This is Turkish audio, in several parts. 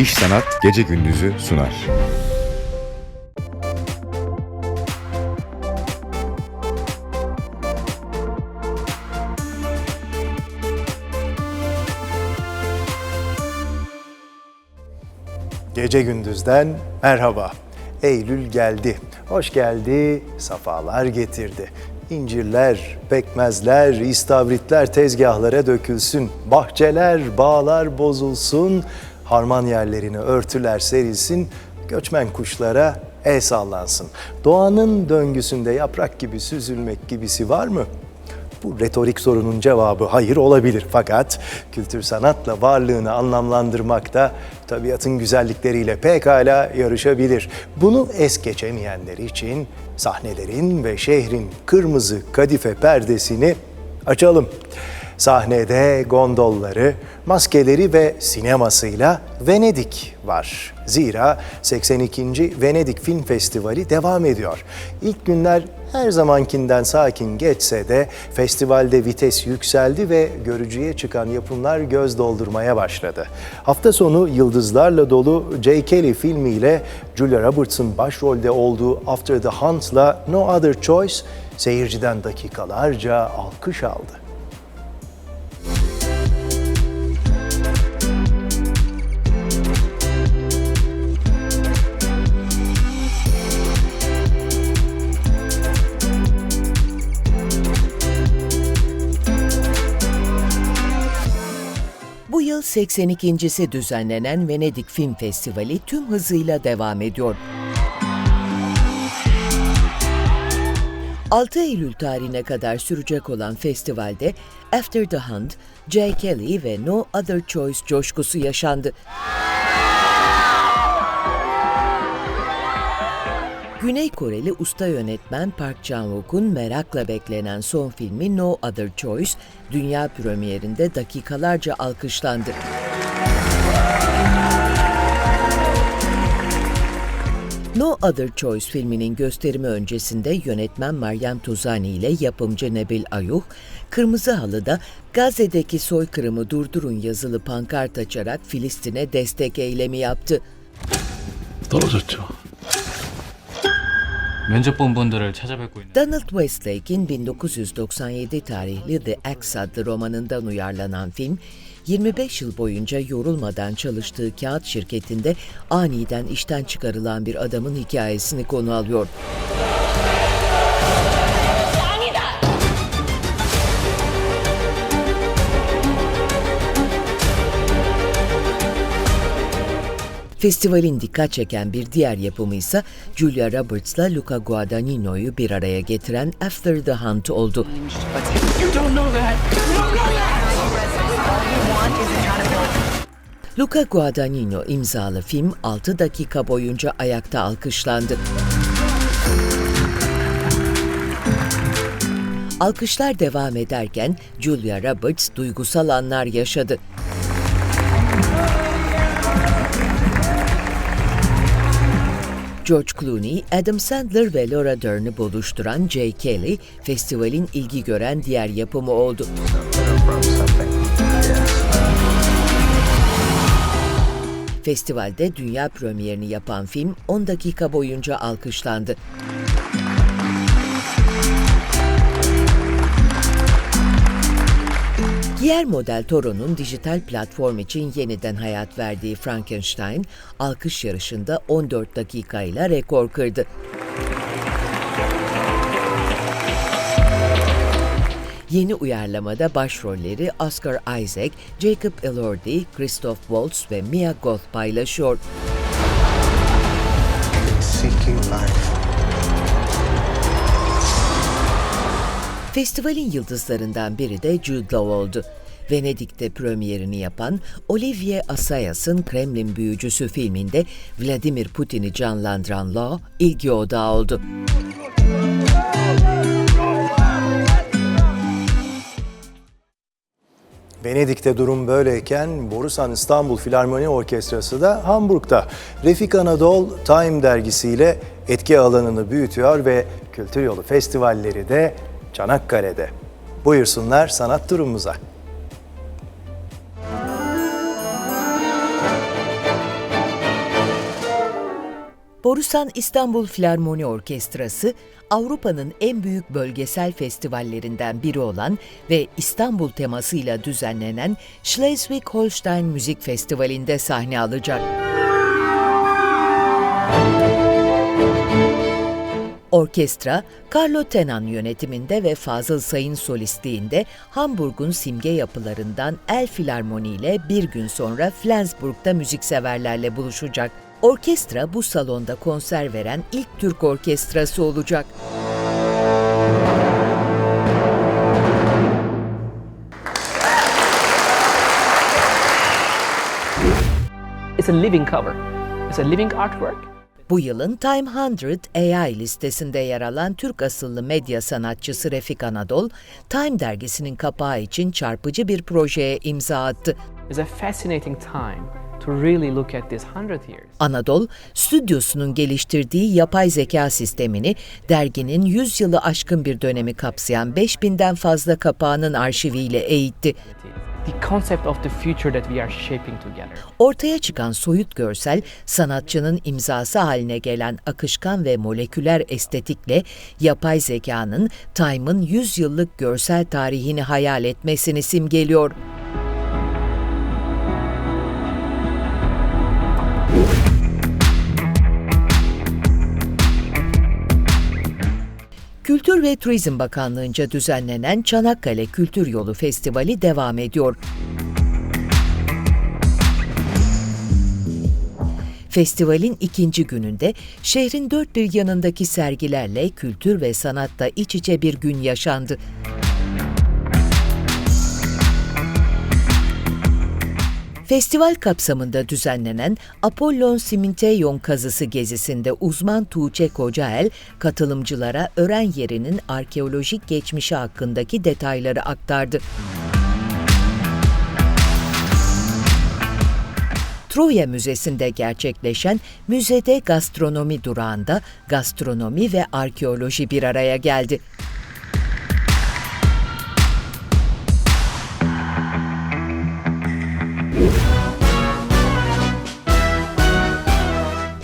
İş Sanat Gece Gündüz'ü sunar. Gece gündüzden merhaba. Eylül geldi. Hoş geldi, safalar getirdi. İncirler, pekmezler, istavritler tezgahlara dökülsün. Bahçeler, bağlar bozulsun. Harman yerlerine örtüler serilsin. Göçmen kuşlara el sallansın. Doğanın döngüsünde yaprak gibi süzülmek gibisi var mı? Bu retorik sorunun cevabı hayır olabilir. Fakat kültür sanatla varlığını anlamlandırmakta tabiatın güzellikleriyle pekala yarışabilir. Bunu es geçemeyenler için sahnelerin ve şehrin kırmızı kadife perdesini açalım. Sahnede gondolları, maskeleri ve sinemasıyla Venedik var. Zira 82. Venedik Film Festivali devam ediyor. İlk günler her zamankinden sakin geçse de festivalde vites yükseldi ve görücüye çıkan yapımlar göz doldurmaya başladı. Hafta sonu yıldızlarla dolu J. Kelly filmiyle Julia Roberts'ın başrolde olduğu After the Hunt'la No Other Choice seyirciden dakikalarca alkış aldı. 82.si düzenlenen Venedik Film Festivali tüm hızıyla devam ediyor. 6 Eylül tarihine kadar sürecek olan festivalde After the Hunt, Jay Kelly ve No Other Choice coşkusu yaşandı. Güney Koreli usta yönetmen Park Chan-wook'un merakla beklenen son filmi No Other Choice, dünya premierinde dakikalarca alkışlandı. No Other Choice filminin gösterimi öncesinde yönetmen Meryem Tuzani ile yapımcı Nebil Ayuh, Kırmızı Halı'da Gazze'deki soykırımı durdurun yazılı pankart açarak Filistin'e destek eylemi yaptı. Doğru 면접 본 분들을 찾아뵙고 있는 Donald Westlake'in 1997 tarihli The Axe adlı romanından uyarlanan film, 25 yıl boyunca yorulmadan çalıştığı kağıt şirketinde aniden işten çıkarılan bir adamın hikayesini konu alıyor. Festivalin dikkat çeken bir diğer yapımı ise Julia Roberts'la Luca Guadagnino'yu bir araya getiren After the Hunt oldu. Luca Guadagnino imzalı film 6 dakika boyunca ayakta alkışlandı. Alkışlar devam ederken Julia Roberts duygusal anlar yaşadı. George Clooney, Adam Sandler ve Laura Dern'i buluşturan Jay Kelly, festivalin ilgi gören diğer yapımı oldu. Festivalde dünya premierini yapan film 10 dakika boyunca alkışlandı. Guillermo del Toro'nun dijital platform için yeniden hayat verdiği Frankenstein, alkış yarışında 14 dakikayla rekor kırdı. Yeni uyarlamada başrolleri Oscar Isaac, Jacob Elordi, Christoph Waltz ve Mia Goth paylaşıyor. seeking life. Festivalin yıldızlarından biri de Jude Law oldu. Venedik'te premierini yapan Olivier Assayas'ın Kremlin Büyücüsü filminde Vladimir Putin'i canlandıran Law ilgi odağı oldu. Venedik'te durum böyleyken Borusan İstanbul Filarmoni Orkestrası da Hamburg'da. Refik Anadol Time dergisiyle etki alanını büyütüyor ve Kültür Yolu festivalleri de Çanakkale'de. Buyursunlar sanat turumuza. Borusan İstanbul Filarmoni Orkestrası, Avrupa'nın en büyük bölgesel festivallerinden biri olan ve İstanbul temasıyla düzenlenen Schleswig-Holstein Müzik Festivali'nde sahne alacak. Orkestra, Carlo Tenan yönetiminde ve Fazıl Say'ın solistliğinde Hamburg'un simge yapılarından El Filarmoni ile bir gün sonra Flensburg'da müzikseverlerle buluşacak. Orkestra bu salonda konser veren ilk Türk orkestrası olacak. It's a living cover. It's a living artwork. Bu yılın Time 100 AI listesinde yer alan Türk asıllı medya sanatçısı Refik Anadol, Time dergisinin kapağı için çarpıcı bir projeye imza attı. Really look at this 100 years. Anadol, stüdyosunun geliştirdiği yapay zeka sistemini derginin 100 yılı aşkın bir dönemi kapsayan 5000'den fazla kapağının arşiviyle eğitti. The concept of the future that we are shaping together. Ortaya çıkan soyut görsel, sanatçının imzası haline gelen akışkan ve moleküler estetikle yapay zekanın Time'ın 100 yıllık görsel tarihini hayal etmesini simgeliyor. Kültür ve Turizm Bakanlığı'nca düzenlenen Çanakkale Kültür Yolu Festivali devam ediyor. Festivalin ikinci gününde şehrin dört bir yanındaki sergilerle kültür ve sanatta iç içe bir gün yaşandı. Festival kapsamında düzenlenen Apollon Siminteion kazısı gezisinde uzman Tuğçe Kocael, katılımcılara ören yerinin arkeolojik geçmişi hakkındaki detayları aktardı. Troya Müzesi'nde gerçekleşen müzede gastronomi durağında gastronomi ve arkeoloji bir araya geldi.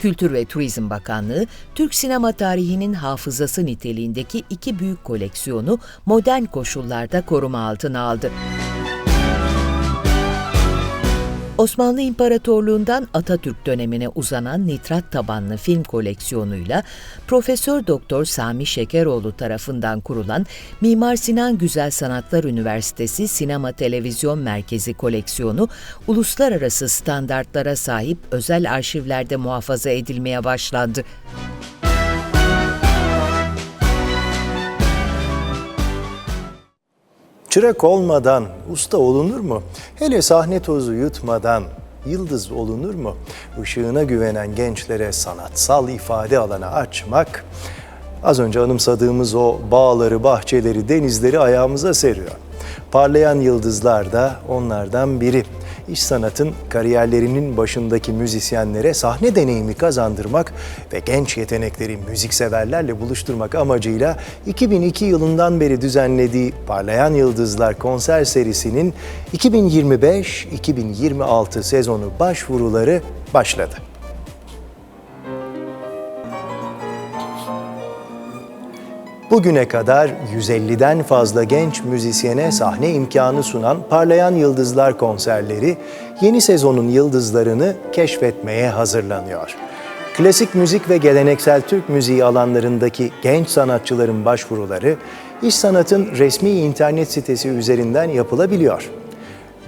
Kültür ve Turizm Bakanlığı, Türk sinema tarihinin hafızası niteliğindeki iki büyük koleksiyonu modern koşullarda koruma altına aldı. Osmanlı İmparatorluğundan Atatürk dönemine uzanan nitrat tabanlı film koleksiyonuyla Profesör Doktor Sami Şekeroğlu tarafından kurulan Mimar Sinan Güzel Sanatlar Üniversitesi Sinema Televizyon Merkezi koleksiyonu uluslararası standartlara sahip özel arşivlerde muhafaza edilmeye başlandı. Çırak olmadan usta olunur mu? Hele sahne tozu yutmadan yıldız olunur mu? Işığına güvenen gençlere sanatsal ifade alanı açmak, az önce anımsadığımız o bağları, bahçeleri, denizleri ayağımıza seriyor. Parlayan yıldızlar da onlardan biri. İş sanatın kariyerlerinin başındaki müzisyenlere sahne deneyimi kazandırmak ve genç yetenekleri müzikseverlerle buluşturmak amacıyla 2002 yılından beri düzenlediği Parlayan Yıldızlar konser serisinin 2025-2026 sezonu başvuruları başladı. Bugüne kadar 150'den fazla genç müzisyene sahne imkanı sunan Parlayan Yıldızlar konserleri yeni sezonun yıldızlarını keşfetmeye hazırlanıyor. Klasik müzik ve geleneksel Türk müziği alanlarındaki genç sanatçıların başvuruları İş Sanat'ın resmi internet sitesi üzerinden yapılabiliyor.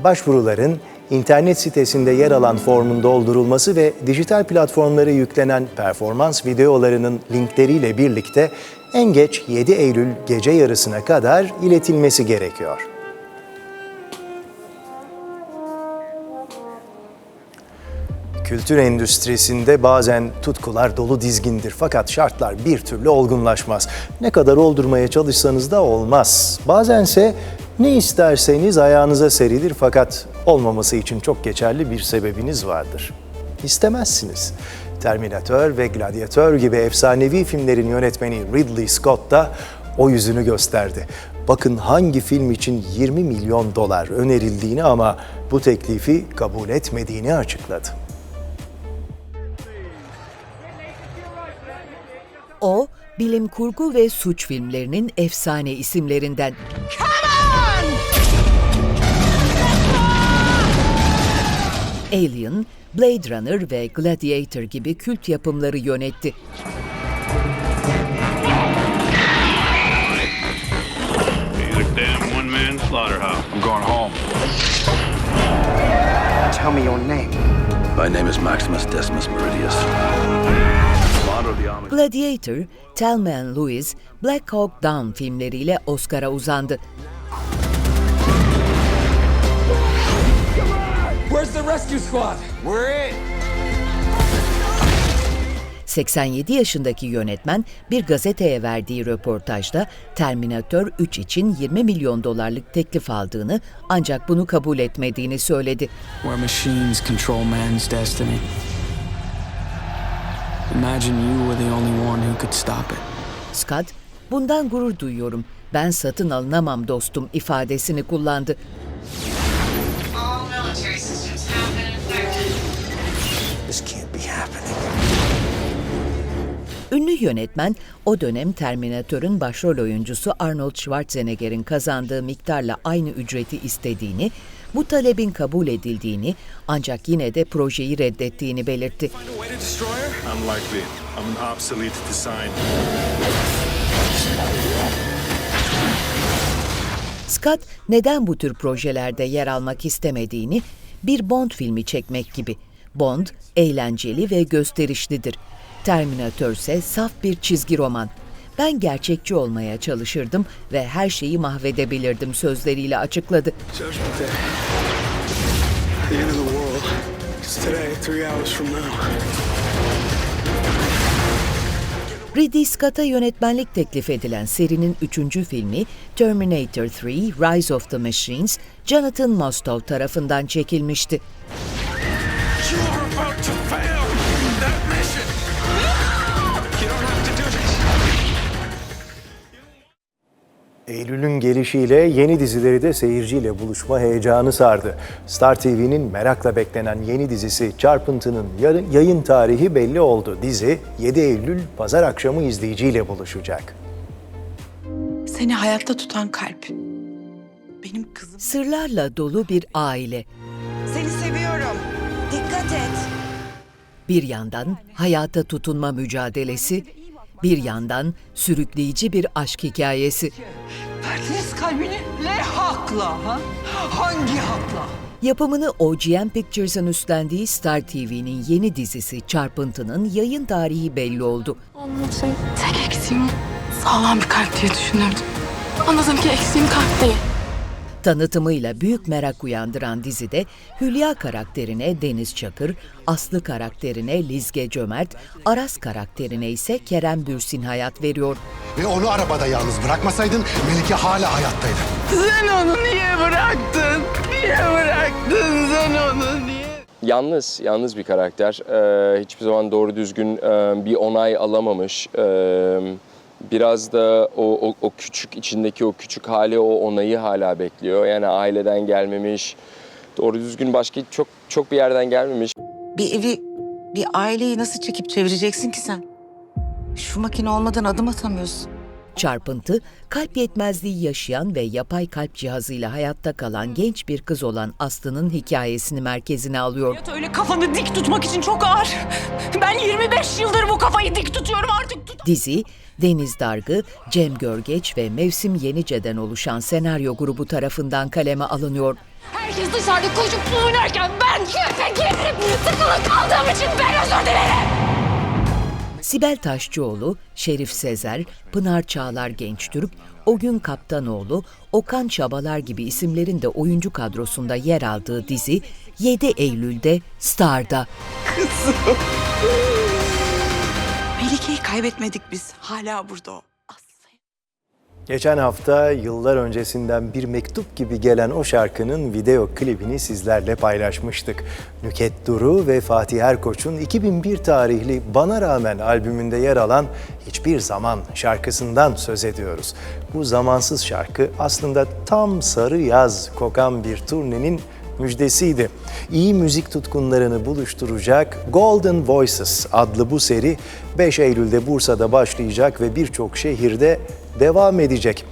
Başvuruların internet sitesinde yer alan formun doldurulması ve dijital platformlara yüklenen performans videolarının linkleriyle birlikte en geç 7 Eylül gece yarısına kadar iletilmesi gerekiyor. Kültür endüstrisinde bazen tutkular dolu dizgindir fakat şartlar bir türlü olgunlaşmaz. Ne kadar oldurmaya çalışsanız da olmaz. Bazense ne isterseniz ayağınıza serilir fakat olmaması için çok geçerli bir sebebiniz vardır. İstemezsiniz. Terminator ve Gladiator gibi efsanevi filmlerin yönetmeni Ridley Scott da o yüzünü gösterdi. Bakın hangi film için 20 milyon dolar önerildiğini ama bu teklifi kabul etmediğini açıkladı. bilim kurgu ve suç filmlerinin efsane isimlerinden. Alien, Blade Runner ve Gladiator gibi kült yapımları yönetti. Tell me your name. My name is Maximus Decimus Meridius. Gladiator, Thelma Louise, Black Hawk Down filmleriyle Oscar'a uzandı. Rescue squad? We're it. 87 yaşındaki yönetmen bir gazeteye verdiği röportajda Terminator 3 için 20 milyon dolarlık teklif aldığını ancak bunu kabul etmediğini söyledi. Where machines control man's destiny. Imagine you were the only one who could stop it. Scott, bundan gurur duyuyorum. Ben satın alınamam dostum ifadesini kullandı. Ünlü yönetmen o dönem Terminator'ın başrol oyuncusu Arnold Schwarzenegger'in kazandığı miktarla aynı ücreti istediğini, bu talebin kabul edildiğini ancak yine de projeyi reddettiğini belirtti. Scott neden bu tür projelerde yer almak istemediğini bir Bond filmi çekmek gibi. Bond eğlenceli ve gösterişlidir. Terminator ise saf bir çizgi roman. Ben gerçekçi olmaya çalışırdım ve her şeyi mahvedebilirdim sözleriyle açıkladı. Ridley Scott'a yönetmenlik teklif edilen serinin üçüncü filmi Terminator 3 Rise of the Machines, Jonathan Mostow tarafından çekilmişti. Eylül'ün gelişiyle yeni dizileri de seyirciyle buluşma heyecanı sardı. Star TV'nin merakla beklenen yeni dizisi Çarpıntı'nın yarın yayın tarihi belli oldu. Dizi 7 Eylül pazar akşamı izleyiciyle buluşacak. Seni hayatta tutan kalp. Benim kızım. Sırlarla dolu bir aile. Seni seviyorum. Dikkat et. Bir yandan hayata tutunma mücadelesi, bir yandan sürükleyici bir aşk hikayesi. Verdiniz kalbini ne hakla ha? Hangi hakla? Yapımını OGM Pictures'ın üstlendiği Star TV'nin yeni dizisi Çarpıntı'nın yayın tarihi belli oldu. Tek eksiğim sağlam bir kalp diye düşünürdüm. Anladım ki eksiğim kalp değil. Tanıtımıyla büyük merak uyandıran dizide Hülya karakterine Deniz Çakır, Aslı karakterine Lizge Cömert, Aras karakterine ise Kerem Bürsin hayat veriyor. Ve onu arabada yalnız bırakmasaydın Melike hala hayattaydı. Sen onu niye bıraktın? Niye bıraktın sen onu niye? Yalnız, yalnız bir karakter. Ee, hiçbir zaman doğru düzgün e, bir onay alamamış. Ee, biraz da o, o, o küçük içindeki o küçük hali o onayı hala bekliyor. Yani aileden gelmemiş. Doğru düzgün başka çok çok bir yerden gelmemiş. Bir evi, bir aileyi nasıl çekip çevireceksin ki sen? Şu makine olmadan adım atamıyorsun. Çarpıntı, kalp yetmezliği yaşayan ve yapay kalp cihazıyla hayatta kalan genç bir kız olan Aslı'nın hikayesini merkezine alıyor. Öyle kafanı dik tutmak için çok ağır. Ben 25 yıldır bu kafayı dik tutuyorum artık tut. Dizi, Deniz Dargı, Cem Görgeç ve Mevsim Yenice'den oluşan senaryo grubu tarafından kaleme alınıyor. Herkes dışarıda koşup oynarken ben köpek yerim. Tıkılı kaldığım için ben özür dilerim. Sibel Taşçıoğlu, Şerif Sezer, Pınar Çağlar Gençtürk, Ogün Kaptanoğlu, Okan Çabalar gibi isimlerin de oyuncu kadrosunda yer aldığı dizi 7 Eylül'de Star'da. Melike'yi kaybetmedik biz. Hala burada o. Geçen hafta yıllar öncesinden bir mektup gibi gelen o şarkının video klibini sizlerle paylaşmıştık. Nüket Duru ve Fatih Erkoç'un 2001 tarihli Bana Rağmen albümünde yer alan Hiçbir Zaman şarkısından söz ediyoruz. Bu zamansız şarkı aslında tam sarı yaz kokan bir turnenin müjdesiydi. İyi müzik tutkunlarını buluşturacak Golden Voices adlı bu seri 5 Eylül'de Bursa'da başlayacak ve birçok şehirde devam edecek.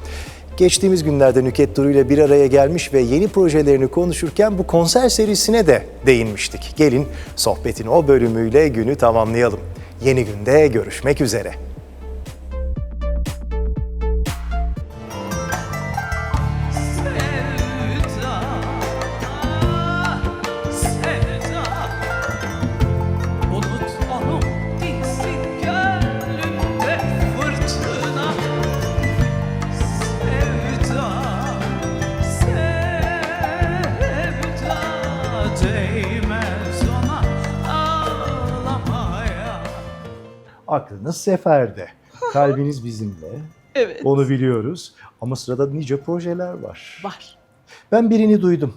Geçtiğimiz günlerde Nüket Duru ile bir araya gelmiş ve yeni projelerini konuşurken bu konser serisine de değinmiştik. Gelin sohbetin o bölümüyle günü tamamlayalım. Yeni günde görüşmek üzere. Aklınız seferde, kalbiniz bizimle. Evet. Onu biliyoruz ama sırada nice projeler var. Var. Ben birini duydum.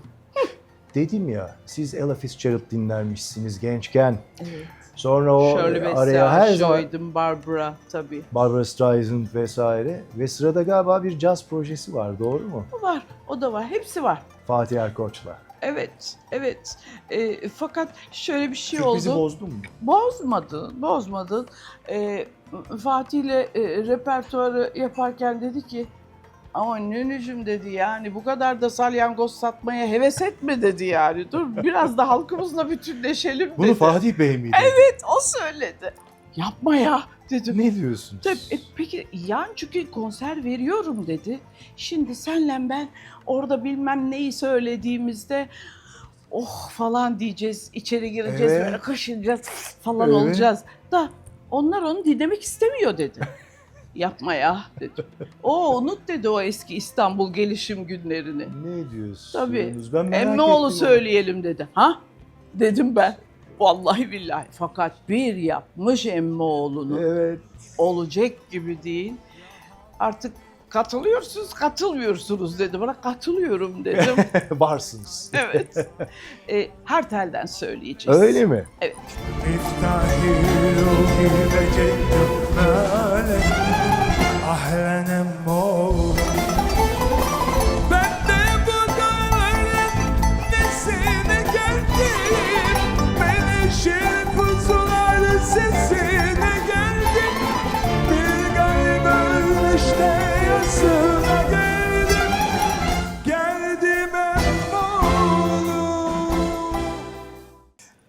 Dedim ya siz Ella Fitzgerald dinlermişsiniz gençken. Evet. Sonra o Shirley araya Bassey, her zaman Joy'dum, Barbara tabii. Barbara Streisand vesaire ve sırada galiba bir caz projesi var doğru mu? Var, o da var. Hepsi var. Fatih Erkoç'la. Evet, evet. E, fakat şöyle bir şey Sürprizi oldu. bozdun mu? Bozmadın, bozmadın. E, Fatih'le e, repertuarı yaparken dedi ki ama Nünücüm dedi yani bu kadar da salyangoz satmaya heves etme dedi yani. Dur biraz da halkımızla bütünleşelim dedi. Bunu Fatih Bey miydi? Evet o söyledi. Yapma ya dedim. Ne diyorsunuz? Tabii, e, peki yan çünkü konser veriyorum dedi. Şimdi senle ben orada bilmem neyi söylediğimizde oh falan diyeceğiz. içeri gireceğiz Evet. böyle kaşınacağız falan Evet. olacağız. Da onlar onu dinlemek istemiyor dedi. Yapma ya dedim. O unut dedi o eski İstanbul gelişim günlerini. Ne diyorsunuz? Tabii. Ben merak ettim. söyleyelim dedi. Ha? Dedim ben. Vallahi billahi. Fakat bir yapmış Emmoğlu'nu. Evet. Olacak gibi değil. Artık katılıyorsunuz, katılmıyorsunuz dedi. Bana katılıyorum dedim. Varsınız. evet. E, her telden söyleyeceğiz. Öyle mi? Evet. Ben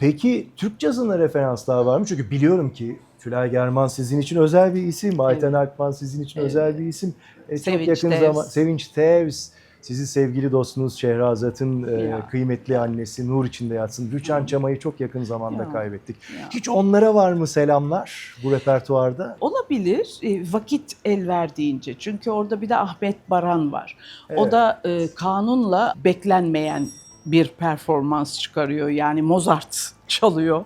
Peki Türk cazına referanslar var mı? Çünkü biliyorum ki Tülay German sizin için özel bir isim, Ayten Alpman sizin için Evet. özel bir isim. E, çok Sevinç yakın Tevz. zaman Sevinç Tevz, sizin sevgili dostunuz Şehrazat'ın e, kıymetli annesi Nur içinde yatsın. Rüçhan Çamay'ı çok yakın zamanda Ya. kaybettik. Ya. Hiç onlara var mı selamlar bu repertuarda? Olabilir e, vakit el verdiğince. Çünkü orada bir de Ahmet Baran var. O Evet. da e, kanunla beklenmeyen bir performans çıkarıyor. Yani Mozart çalıyor.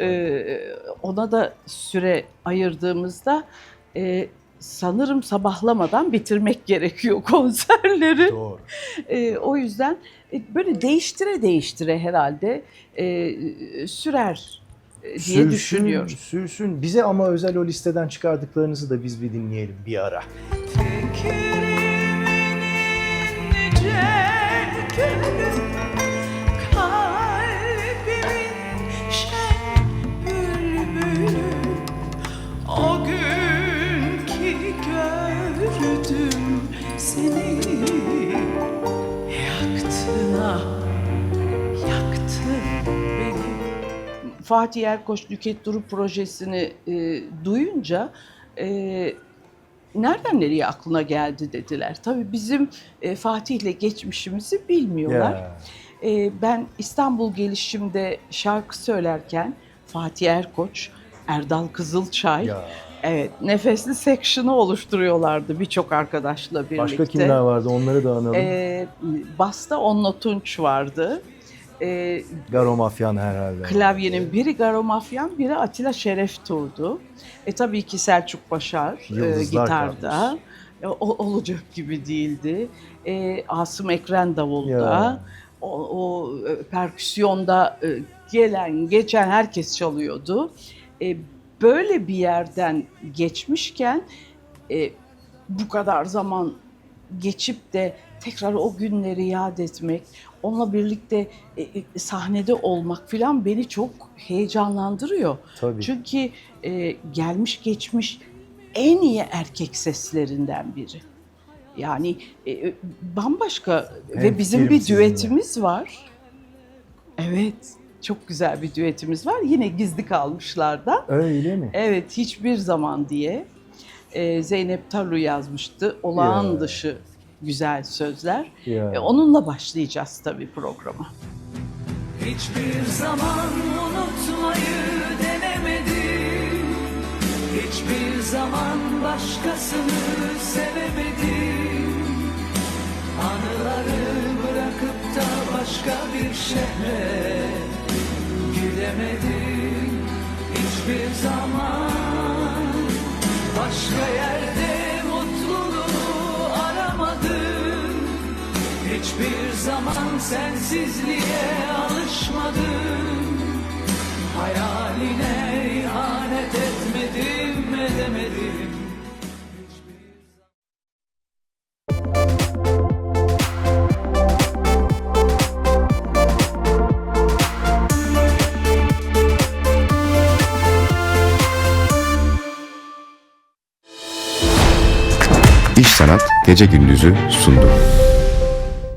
E, ona da süre ayırdığımızda e, sanırım sabahlamadan bitirmek gerekiyor konserleri. Doğru. E, o yüzden e, böyle değiştire değiştire herhalde e, sürer e, diye Sürsün, düşünüyorum. Sürsün. Bize ama özel o listeden çıkardıklarınızı da biz bir dinleyelim bir ara. Kalbimin Fatih Erkoç Nüket Duru projesini e, duyunca e, nereden nereye aklına geldi dediler. Tabii bizim e, Fatih'le geçmişimizi bilmiyorlar. Ya. E, ben İstanbul gelişimde şarkı söylerken Fatih Erkoç, Erdal Kızılçay, Ya. evet nefesli section'ı oluşturuyorlardı birçok arkadaşla birlikte. Başka kimler vardı onları da analım. E, Basta Onno Tunç vardı. E, Garo Mafyan herhalde. Klavyenin biri Garo Mafyan, biri Atilla Şereftuğ'du. E tabii ki Selçuk Başar e, Yıldızlar gitarda. kalmış. E, o, olacak gibi değildi. E, Asım Ekren davulda. Ya. O, o e, perküsyonda e, gelen, geçen herkes çalıyordu. E, böyle bir yerden geçmişken e, bu kadar zaman geçip de tekrar o günleri yad etmek, onunla birlikte e, e, sahnede olmak falan beni çok heyecanlandırıyor. Tabii. Çünkü e, gelmiş geçmiş en iyi erkek seslerinden biri. Yani e, bambaşka ve Hemfikirim bizim bir sizinle. düetimiz var. Evet, çok güzel bir düetimiz var. Yine gizli kalmışlardan. Öyle mi? Evet, hiçbir zaman diye e, Zeynep Tarlu yazmıştı. Olağan Ya. dışı güzel sözler. Ya. E, onunla başlayacağız tabii programa. Hiçbir zaman unutmayı denemedim Hiçbir zaman başkasını sevemedim Anıları bırakıp da başka bir şehre gidemedim Hiçbir zaman başka yerde Hiçbir zaman sensizliğe alışmadım Hayaline ihanet etmedim, edemedim İş Sanat Gece Gündüz'ü sundu.